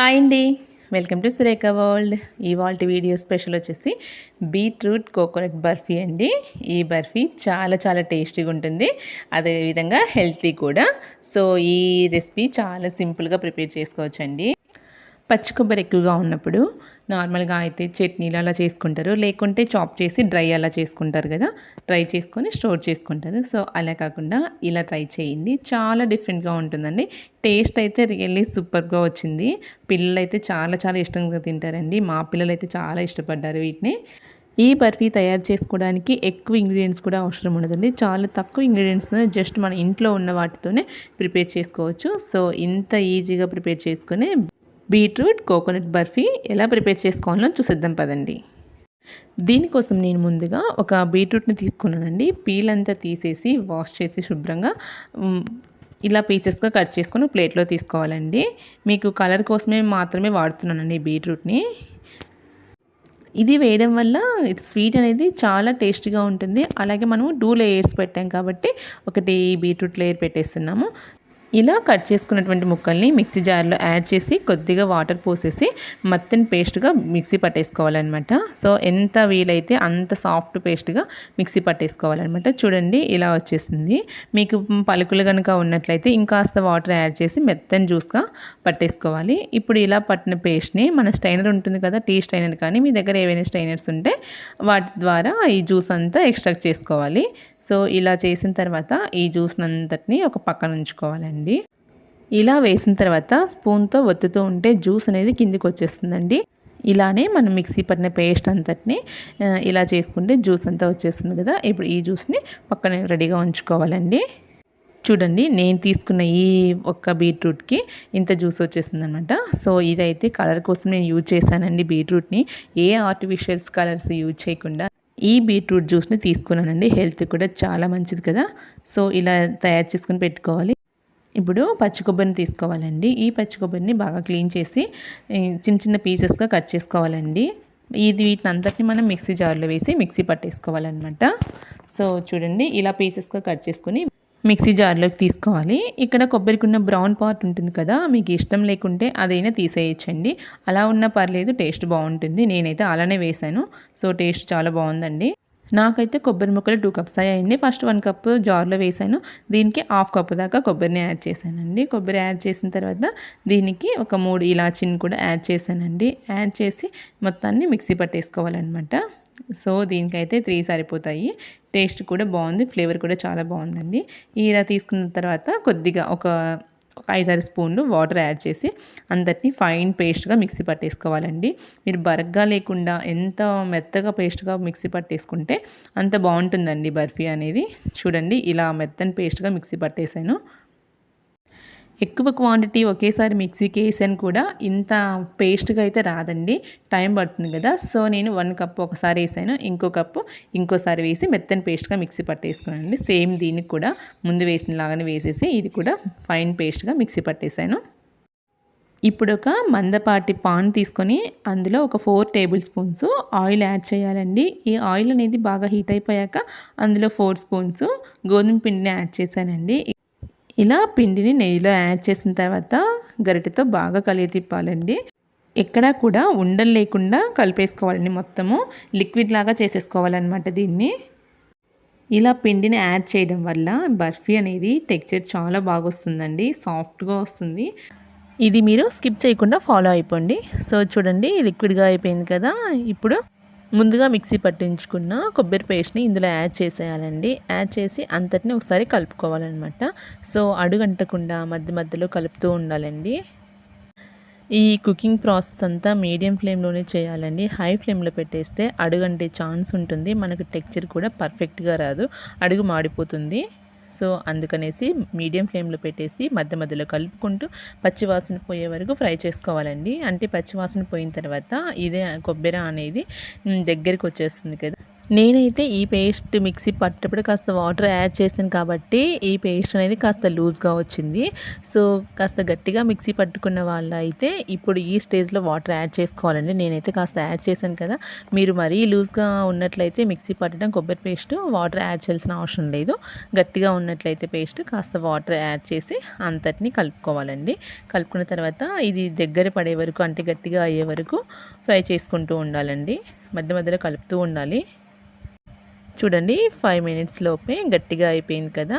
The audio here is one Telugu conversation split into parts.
హాయ్ అండి. Welcome to Surekha world. ఈ వీడియో స్పెషల్ వచ్చేసి బీట్రూట్ కోకోనట్ బర్ఫీ అండి. ఈ బర్ఫీ చాలా చాలా టేస్టీగా ఉంటుంది. అదేవిధంగా హెల్తీ కూడా. సో ఈ రెసిపీ చాలా సింపుల్గా ప్రిపేర్ చేసుకోవచ్చండి. పచ్చి కొబ్బరి ఎక్కువగా ఉన్నప్పుడు నార్మల్గా అయితే చట్నీలు అలా చేసుకుంటారు. లేకుంటే చాప్ చేసి డ్రై అలా చేసుకుంటారు కదా. డ్రై చేసుకొని స్టోర్ చేసుకుంటారు. సో అలా కాకుండా ఇలా ట్రై చేయండి. చాలా డిఫరెంట్గా ఉంటుందండి. టేస్ట్ అయితే రియల్లీ సూపర్గా వచ్చింది. పిల్లలు అయితే చాలా చాలా ఇష్టంగా తింటారండి. మా పిల్లలు అయితే చాలా ఇష్టపడ్డారు వీటిని. ఈ బర్ఫీ తయారు చేసుకోవడానికి ఎక్కువ ఇంగ్రీడియంట్స్ కూడా అవసరం ఉండదండి. చాలా తక్కువ ఇంగ్రీడియంట్స్ జస్ట్ మన ఇంట్లో ఉన్న వాటితోనే ప్రిపేర్ చేసుకోవచ్చు. సో ఇంత ఈజీగా ప్రిపేర్ చేసుకుని బీట్రూట్ కోకోనట్ బర్ఫీ ఎలా ప్రిపేర్ చేసుకోవాలో చూసేద్దాం పదండి. దీనికోసం నేను ముందుగా ఒక బీట్రూట్ని తీసుకున్నానండి. పీల్ అంతా తీసేసి వాష్ చేసి శుభ్రంగా ఇలా పీసెస్గా కట్ చేసుకొని ప్లేట్లో తీసుకోవాలండి. మీకు కలర్ కోసమే మాత్రమే వాడుతున్నానండి బీట్రూట్ని. ఇది వేయడం వల్ల స్వీట్ అనేది చాలా టేస్టీగా ఉంటుంది. అలాగే మనము టూ లేయర్స్ పెట్టాం కాబట్టి ఒకటి బీట్రూట్ లేయర్ పెట్టేస్తున్నాము. ఇలా కట్ చేసుకున్నటువంటి ముక్కల్ని మిక్సీ జార్లో యాడ్ చేసి కొద్దిగా వాటర్ పోసేసి మత్తని పేస్ట్గా మిక్సీ పట్టేసుకోవాలన్నమాట. సో ఎంత వీలైతే అంత సాఫ్ట్ పేస్ట్గా మిక్సీ పట్టేసుకోవాలన్నమాట. చూడండి ఇలా వచ్చేసింది. మీకు పలుకులు కనుక ఉన్నట్లయితే ఇంకాస్త వాటర్ యాడ్ చేసి మెత్తని జ్యూస్గా పట్టేసుకోవాలి. ఇప్పుడు ఇలా పట్టిన పేస్ట్ని మన స్టైనర్ ఉంటుంది కదా టీ స్టైనర్ కానీ మీ దగ్గర ఏవైనా స్టైనర్స్ ఉంటే వాటి ద్వారా ఈ జ్యూస్ అంతా ఎక్స్ట్రాక్ట్ చేసుకోవాలి. సో ఇలా చేసిన తర్వాత ఈ జ్యూస్ అంతటిని ఒక పక్కన ఉంచుకోవాలండి. ఇలా వేసిన తర్వాత స్పూన్తో ఒత్తుతూ ఉంటే జ్యూస్ అనేది కిందికి వచ్చేస్తుందండి. ఇలానే మనం మిక్సీ పట్టిన పేస్ట్ అంతటిని ఇలా చేసుకుంటే జ్యూస్ అంతా వచ్చేస్తుంది కదా. ఇప్పుడు ఈ జ్యూస్ని పక్కన రెడీగా ఉంచుకోవాలండి. చూడండి నేను తీసుకున్న ఈ ఒక్క బీట్రూట్కి ఇంత జ్యూస్ వచ్చేస్తుంది అనమాట సో ఇదైతే కలర్ కోసం నేను యూజ్ చేశానండి బీట్రూట్ని. ఏ ఆర్టిఫిషియల్స్ కలర్స్ యూజ్ చేయకుండా ఈ బీట్రూట్ జ్యూస్ని తీసుకున్నానండి. హెల్త్ కూడా చాలా మంచిది కదా. సో ఇలా తయారు చేసుకుని పెట్టుకోవాలి. ఇప్పుడు పచ్చి కొబ్బరిని తీసుకోవాలండి. ఈ పచ్చి కొబ్బరిని బాగా క్లీన్ చేసి చిన్న చిన్న పీసెస్గా కట్ చేసుకోవాలండి. ఇది వీటిని అంతటిని మనం మిక్సీ జార్లో వేసి మిక్సీ పట్టేసుకోవాలన్నమాట. సో చూడండి ఇలా పీసెస్గా కట్ చేసుకుని మిక్సీ జార్లోకి తీసుకోవాలి. ఇక్కడ కొబ్బరికి ఉన్న బ్రౌన్ పార్ట్ ఉంటుంది కదా మీకు ఇష్టం లేకుంటే అదైనా తీసేయచ్చండి. అలా ఉన్నా పర్లేదు టేస్ట్ బాగుంటుంది. నేనైతే అలానే వేశాను. సో టేస్ట్ చాలా బాగుందండి. నాకైతే కొబ్బరి ముక్కలు టూ కప్స్ అయ్యాయండి ఫస్ట్ వన్ కప్ జార్లో వేసాను దీనికి హాఫ్ కప్ దాకా కొబ్బరిని యాడ్ చేశానండి. కొబ్బరి యాడ్ చేసిన తర్వాత దీనికి ఒక మూడు ఇలాచీని కూడా యాడ్ చేశానండి. యాడ్ చేసి మొత్తాన్ని మిక్సీ పట్టేసుకోవాలన్నమాట. సో దీనికైతే త్రీ సరిపోతాయి. టేస్ట్ కూడా బాగుంది ఫ్లేవర్ కూడా చాలా బాగుందండి. ఇలా తీసుకున్న తర్వాత కొద్దిగా ఒక ఒక ఐదారు స్పూన్లు వాటర్ యాడ్ చేసి అందరినీ ఫైన్ పేస్ట్గా మిక్సీ పట్టేసుకోవాలండి. మీరు బరగ్గా లేకుండా ఎంత మెత్తగా పేస్ట్గా మిక్సీ పట్టేసుకుంటే అంత బాగుంటుందండి బర్ఫీ అనేది. చూడండి ఇలా మెత్తని పేస్ట్గా మిక్సీ పట్టేశాను ఎక్కువ క్వాంటిటీ ఒకేసారి మిక్సీకి వేసాను కూడా ఇంత పేస్ట్గా అయితే రాదండి. టైం పడుతుంది కదా. సో నేను వన్ కప్ ఒకసారి వేసాను. ఇంకో కప్పు ఇంకోసారి వేసి మెత్తని పేస్ట్గా మిక్సీ పట్టేసుకున్నానండి. సేమ్ దీనికి కూడా ముందు వేసిన లాగానే వేసేసి ఇది కూడా ఫైన్ పేస్ట్గా మిక్సీ పట్టేశాను ఇప్పుడు ఒక మందపాటి పాన్ తీసుకొని అందులో ఒక four tablespoons oil add చేయాలండి. ఈ ఆయిల్ అనేది బాగా హీట్ అయిపోయాక అందులో ఫోర్ స్పూన్స్ గోధుమ పిండిని యాడ్ చేశానండి. ఇలా పిండిని నెయ్యిలో యాడ్ చేసిన తర్వాత గరిటెతో బాగా కలిగి తిప్పాలండి. ఎక్కడా కూడా ఉండలు లేకుండా కలిపేసుకోవాలండి మొత్తము. లిక్విడ్ లాగా చేసేసుకోవాలన్నమాట దీన్ని. ఇలా పిండిని యాడ్ చేయడం వల్ల బర్ఫీ అనేది టెక్చర్ చాలా బాగా వస్తుందండి సాఫ్ట్గా వస్తుంది. ఇది మీరు స్కిప్ చేయకుండా ఫాలో అయిపోండి. సో చూడండి లిక్విడ్గా అయిపోయింది కదా. ఇప్పుడు ముందుగా మిక్సీ పట్టించుకున్న కొబ్బరి పేస్ట్ని ఇందులో యాడ్ చేసేయాలండి. యాడ్ చేసి అంతటిని ఒకసారి కలుపుకోవాలన్నమాట. సో అడుగంటకుండా మధ్య మధ్యలో కలుపుతూ ఉండాలండి. ఈ కుకింగ్ ప్రాసెస్ అంతా మీడియం ఫ్లేమ్లోనే చేయాలండి. హై ఫ్లేమ్లో పెట్టేస్తే అడుగంటే ఛాన్స్ ఉంటుంది. మనకు టెక్చర్ కూడా పర్ఫెక్ట్గా రాదు. అడుగు మాడిపోతుంది. సో అందుకనేసి మీడియం ఫ్లేమ్లో పెట్టేసి మధ్య మధ్యలో కలుపుకుంటూ పచ్చివాసన పోయే వరకు ఫ్రై చేసుకోవాలండి. అంటే పచ్చివాసన పోయిన తర్వాత ఇదే కొబ్బరి అనేది దగ్గరికి వచ్చేస్తుంది కదా. నేనైతే ఈ పేస్ట్ మిక్సీ పట్టేటప్పుడు కాస్త వాటర్ యాడ్ చేశాను కాబట్టి ఈ పేస్ట్ అనేది కాస్త లూజ్గా వచ్చింది. సో కాస్త గట్టిగా మిక్సీ పట్టుకున్న వాళ్ళు అయితే ఇప్పుడు ఈ స్టేజ్లో వాటర్ యాడ్ చేసుకోవాలండి. నేనైతే కాస్త యాడ్ చేశాను కదా. మీరు మరీ లూజ్గా ఉన్నట్లయితే మిక్సీ పట్టడం కొబ్బరి పేస్ట్ వాటర్ యాడ్ చేయాల్సిన అవసరం లేదు. గట్టిగా ఉన్నట్లయితే పేస్ట్ కాస్త వాటర్ యాడ్ చేసి అంతటిని కలుపుకోవాలండి. కలుపుకున్న తర్వాత ఇది దగ్గర పడే వరకు అంటే గట్టిగా అయ్యే వరకు ఫ్రై చేసుకుంటూ ఉండాలండి. మధ్య మధ్యలో కలుపుతూ ఉండాలి. చూడండి ఫైవ్ మినిట్స్ లోపే గట్టిగా అయిపోయింది కదా.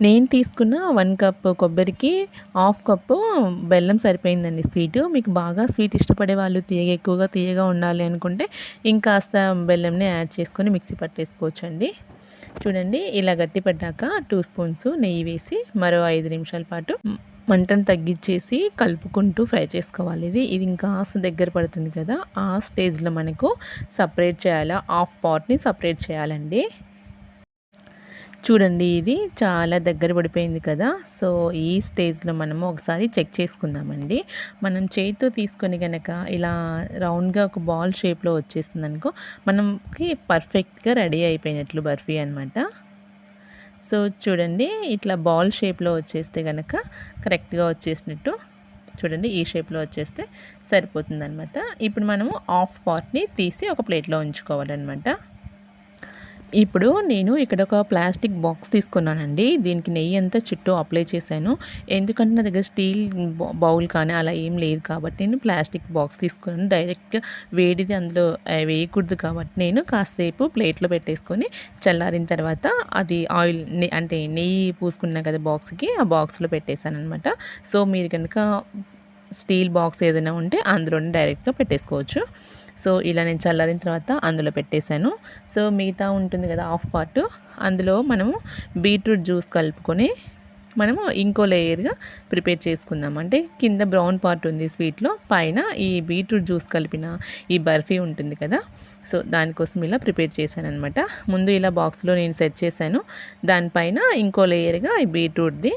నేను తీసుకున్న వన్ కప్ కొబ్బరికి హాఫ్ కప్పు బెల్లం సరిపోయిందండి స్వీట్ మీకు బాగా స్వీట్ ఇష్టపడే వాళ్ళు తీయగా ఎక్కువగా తీయగా ఉండాలి అనుకుంటే ఇంకాస్త బెల్లంని యాడ్ చేసుకొని మిక్సీ పట్టేసుకోవచ్చు అండి చూడండి ఇలా గట్టి పడ్డాక టూ స్పూన్స్ నెయ్యి వేసి మరో ఐదు నిమిషాల పాటు మంటను తగ్గించేసి కలుపుకుంటూ ఫ్రై చేసుకోవాలి. ఇది ఇది ఇంకా దగ్గర పడుతుంది కదా ఆ స్టేజ్లో మనకు సపరేట్ చేయాలి హాఫ్ పాట్ని సపరేట్ చేయాలండి. చూడండి ఇది చాలా దగ్గర పడిపోయింది కదా సో ఈ స్టేజ్లో మనము ఒకసారి చెక్ చేసుకుందామండి. మనం చేతితో తీసుకొని కనుక ఇలా రౌండ్గా ఒక బాల్ షేప్లో వచ్చేస్తుంది అనుకో మనకి పర్ఫెక్ట్గా రెడీ అయిపోయినట్లు బర్ఫీ అనమాట సో చూడండి ఇట్లా బాల్ షేప్లో వచ్చేస్తే కనుక కరెక్ట్గా వచ్చేసినట్టు చూడండి ఈ షేప్లో వచ్చేస్తే సరిపోతుంది అనమాట ఇప్పుడు మనము హాఫ్ పార్ట్ని తీసి ఒక ప్లేట్లో ఉంచుకోవాలన్నమాట. ఇప్పుడు నేను ఇక్కడ ఒక ప్లాస్టిక్ బాక్స్ తీసుకున్నానండి. దీనికి నెయ్యి అంతా చుట్టూ అప్లై చేశాను. ఎందుకంటే నా దగ్గర స్టీల్ బౌల్ కానీ అలా ఏం లేదు కాబట్టి నేను ప్లాస్టిక్ బాక్స్ తీసుకున్నాను. డైరెక్ట్ వేడిది అందులో వేయకూడదు కాబట్టి నేను కాసేపు ప్లేట్లో పెట్టేసుకొని చల్లారిన తర్వాత అది ఆయిల్ అంటే నెయ్యి పూసుకున్నా కదా బాక్స్కి ఆ బాక్స్లో పెట్టేశాను అనమాట సో మీరు కనుక స్టీల్ బాక్స్ ఏదైనా ఉంటే అందులోనే డైరెక్ట్గా పెట్టేసుకోవచ్చు. సో ఇలా నేను చల్లారిన తర్వాత అందులో పెట్టేశాను. సో మిగతా ఉంటుంది కదా హాఫ్ పార్ట్. అందులో మనము బీట్రూట్ జ్యూస్ కలుపుకొని మనము ఇంకో లేయర్గా ప్రిపేర్ చేసుకుందాం. అంటే కింద బ్రౌన్ పార్ట్ ఉంది స్వీట్లో పైన ఈ బీట్రూట్ జ్యూస్ కలిపిన ఈ బర్ఫీ ఉంటుంది కదా. సో దానికోసం ఇలా ప్రిపేర్ చేశాను అనమాట ముందు ఇలా బాక్స్లో నేను సెట్ చేశాను. దానిపైన ఇంకో లేయర్గా ఈ బీట్రూట్ది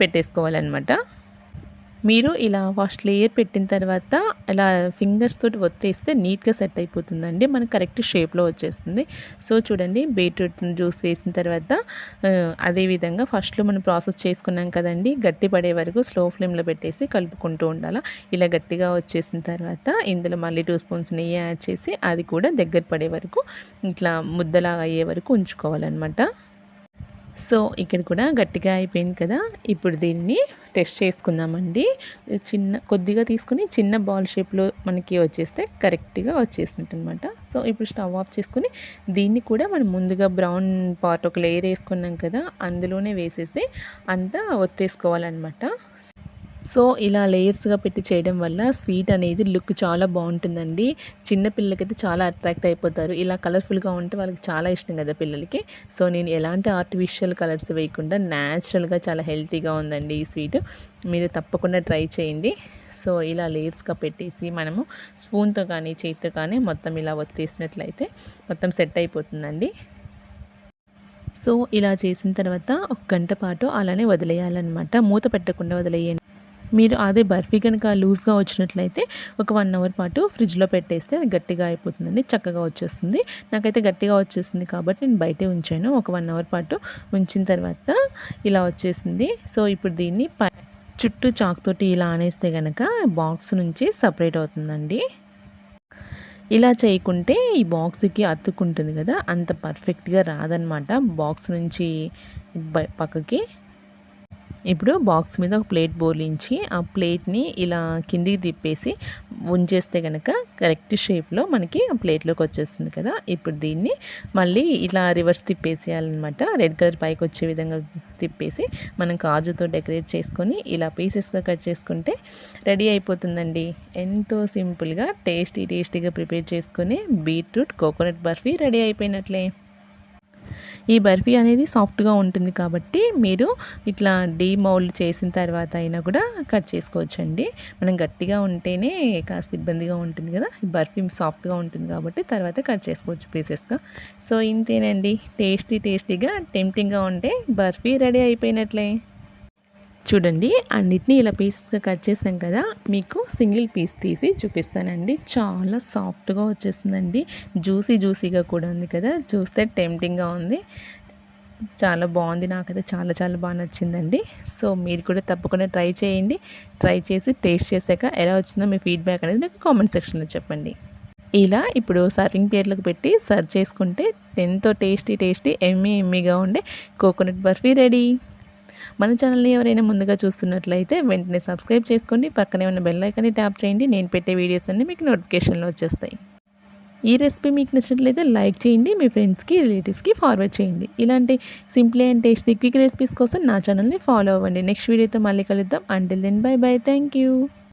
పెట్టేసుకోవాలన్నమాట. మీరు ఇలా ఫస్ట్ లేయర్ పెట్టిన తర్వాత ఇలా ఫింగర్స్ తోటి ఒత్తేస్తే నీట్గా సెట్ అయిపోతుందండి. మనకు కరెక్ట్ షేప్లో వచ్చేస్తుంది. సో చూడండి బీట్రూట్ జ్యూస్ వేసిన తర్వాత అదేవిధంగా ఫస్ట్లో మనం ప్రాసెస్ చేసుకున్నాం కదండి గట్టి పడే వరకు స్లో ఫ్లేమ్లో పెట్టేసి కలుపుకుంటూ ఉండాలి. ఇలా గట్టిగా వచ్చేసిన తర్వాత ఇందులో మళ్ళీ టూ స్పూన్స్ నెయ్యి యాడ్ చేసి అది కూడా దగ్గర పడే వరకు ఇట్లా ముద్దలాగా అయ్యే వరకు ఉంచుకోవాలన్నమాట. సో ఇక్కడ కూడా గట్టిగా అయిపోయింది కదా. ఇప్పుడు దీన్ని టెస్ట్ చేసుకుందామండి. చిన్న కొద్దిగా తీసుకుని చిన్న బాల్ షేప్లో మనకి వచ్చేస్తే కరెక్ట్గా వచ్చేసినట్టు అనమాట సో ఇప్పుడు స్టవ్ ఆఫ్ చేసుకుని దీన్ని కూడా మనం ముందుగా బ్రౌన్ పాట్ ఒక లేయర్ వేసుకున్నాం కదా అందులోనే వేసేసి అంతా ఒత్తేసుకోవాలన్నమాట సో ఇలా లేయర్స్గా పెట్టి చేయడం వల్ల స్వీట్ అనేది లుక్ చాలా బాగుంటుందండి. చిన్న పిల్లలకైతే చాలా అట్రాక్ట్ అయిపోతారు. ఇలా కలర్ఫుల్గా ఉంటే వాళ్ళకి చాలా ఇష్టం కదా పిల్లలకి. సో నేను ఎలాంటి ఆర్టిఫిషియల్ కలర్స్ వేయకుండా న్యాచురల్గా చాలా హెల్తీగా ఉందండి ఈ స్వీట్. మీరు తప్పకుండా ట్రై చేయండి. సో ఇలా లేయర్స్గా పెట్టేసి మనము స్పూన్తో కానీ చేతితో కానీ మొత్తం ఇలా ఒత్తేసినట్లయితే మొత్తం సెట్ అయిపోతుందండి. సో ఇలా చేసిన తర్వాత ఒక గంట పాటు అలానే వదిలేయాలన్నమాట. మూత పెట్టకుండా వదిలేయండి. మీరు అదే బర్ఫీ కనుక లూజ్గా వచ్చినట్లయితే ఒక వన్ అవర్ పాటు ఫ్రిడ్జ్లో పెట్టేస్తే అది గట్టిగా అయిపోతుందండి చక్కగా వచ్చేస్తుంది. నాకైతే గట్టిగా వచ్చేస్తుంది కాబట్టి నేను బయటే ఉంచాను. ఒక వన్ అవర్ పాటు ఉంచిన తర్వాత ఇలా వచ్చేసింది. సో ఇప్పుడు దీన్ని చుట్టూ చాక్తోటి ఇలా అనేస్తే కనుక బాక్స్ నుంచి సపరేట్ అవుతుందండి. ఇలా చేయకుంటే ఈ బాక్స్కి అతుక్కుంటుంది కదా అంత పర్ఫెక్ట్గా రాదనమాట. బాక్స్ నుంచి పక్కకి ఇప్పుడు బాక్స్ మీద ఒక ప్లేట్ బోలించి ఆ ప్లేట్ని ఇలా కిందికి తిప్పేసి ఉంచేస్తే కనుక కరెక్ట్ షేప్లో మనకి ఆ ప్లేట్లోకి వచ్చేస్తుంది కదా. ఇప్పుడు దీన్ని మళ్ళీ ఇలా రివర్స్ తిప్పేసేయాలన్నమాట. రెడ్ కలర్ పైకి వచ్చే విధంగా తిప్పేసి మనం కాజుతో డెకరేట్ చేసుకొని ఇలా పీసెస్గా కట్ చేసుకుంటే రెడీ అయిపోతుందండి. ఎంతో సింపుల్గా టేస్టీ టేస్టీగా ప్రిపేర్ చేసుకుని బీట్రూట్ కోకోనట్ బర్ఫీ రెడీ అయిపోయినట్లే. ఈ బర్ఫీ అనేది సాఫ్ట్గా ఉంటుంది కాబట్టి మీరు ఇట్లా డీమౌల్డ్ చేసిన తర్వాత అయినా కూడా కట్ చేసుకోవచ్చండి. మనం గట్టిగా ఉంటేనే కాస్త ఇబ్బందిగా ఉంటుంది కదా ఈ బర్ఫీ సాఫ్ట్గా ఉంటుంది కాబట్టి తర్వాత కట్ చేసుకోవచ్చు పీసెస్గా. సో ఇంతేనండి. టేస్టీ టేస్టీగా టెంప్టింగ్గా ఉంటే బర్ఫీ రెడీ అయిపోయినట్లే. చూడండి అన్నిటినీ ఇలా పీసెస్గా కట్ చేసాం కదా మీకు సింగిల్ పీస్ తీసి చూపిస్తానండి. చాలా సాఫ్ట్గా వచ్చేస్తుందండి. జ్యూసీ జ్యూసీగా కూడా ఉంది కదా చూస్తే టెంప్టింగ్గా ఉంది. చాలా బాగుంది నాకైతే చాలా చాలా బాగా నచ్చిందండి. సో మీరు కూడా తప్పకుండా ట్రై చేయండి. ట్రై చేసి టేస్ట్ చేశాక ఎలా వచ్చిందో మీ ఫీడ్బ్యాక్ అనేది నాకు కామెంట్ సెక్షన్లో చెప్పండి. ఇలా ఇప్పుడు సర్వింగ్ ప్లేట్లకు పెట్టి సర్వ్ చేసుకుంటే ఎంతో టేస్టీ టేస్టీ ఎమ్మీ ఎమ్మీగా ఉండే కోకోనట్ బర్ఫీ రెడీ. మన ఛానల్ని ఎవరైనా ముందుగా చూస్తున్నట్లయితే వెంటనే సబ్స్క్రైబ్ చేసుకోండి పక్కనే ఉన్న బెల్ ఐకాన్ని ట్యాప్ చేయండి. నేను పెట్టే వీడియోస్ అన్నీ మీకు నోటిఫికేషన్లో వచ్చేస్తాయి. ఈ రెసిపీ మీకు నచ్చినట్లయితే లైక్ చేయండి. మీ ఫ్రెండ్స్కి రిలేటివ్స్కి ఫార్వర్డ్ చేయండి. ఇలాంటి simply and tasty quick recipes కోసం నా ఛానల్ని ఫాలో అవ్వండి. నెక్స్ట్ వీడియోతో మళ్ళీ కలుద్దాం. Until then bye bye thank you